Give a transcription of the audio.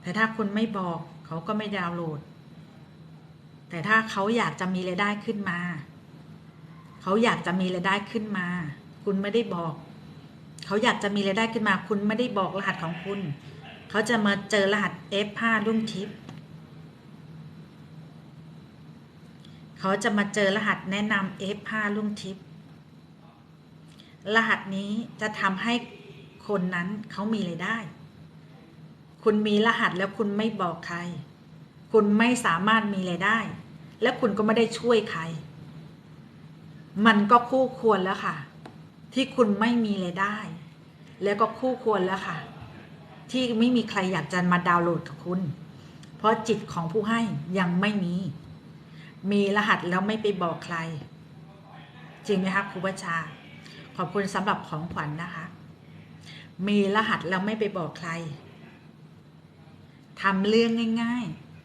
แต่ถ้าคุณไม่บอกเขาก็ไม่ดาวน์โหลด แต่ถ้าเขาอยากจะมีรายได้ขึ้นมา เขาอยากจะมีรายได้ขึ้นมา คุณไม่ได้บอก เขาอยากจะมีรายได้ขึ้นมา คุณไม่ได้บอกรหัสของคุณ เขาจะมาเจอรหัส F5 รุ่งทิพย์เขาจะมาเจอรหัสแนะนำ F5 รุ่งทิพย์รหัสนี้จะทำให้คนนั้นเขามีรายได้ คุณมีรหัสแล้วคุณไม่บอกใคร คุณไม่สามารถมีรายได้ และคุณก็ไม่ได้ช่วยใคร มันก็คู่ควรแล้วค่ะ ที่คุณไม่มีรายได้ แล้วก็คู่ควรแล้วค่ะ ที่ไม่มีใครอยากจะมาดาวน์โหลดกับคุณ เพราะจิตของผู้ให้ยังไม่มี มีรหัสแล้วไม่ไปบอกใคร จริงไหมคะครูบัญชา ขอบคุณสำหรับของขวัญนนะคะ มีรหัสแล้วไม่ไปบอกใคร ทำเรื่องง่าย ๆ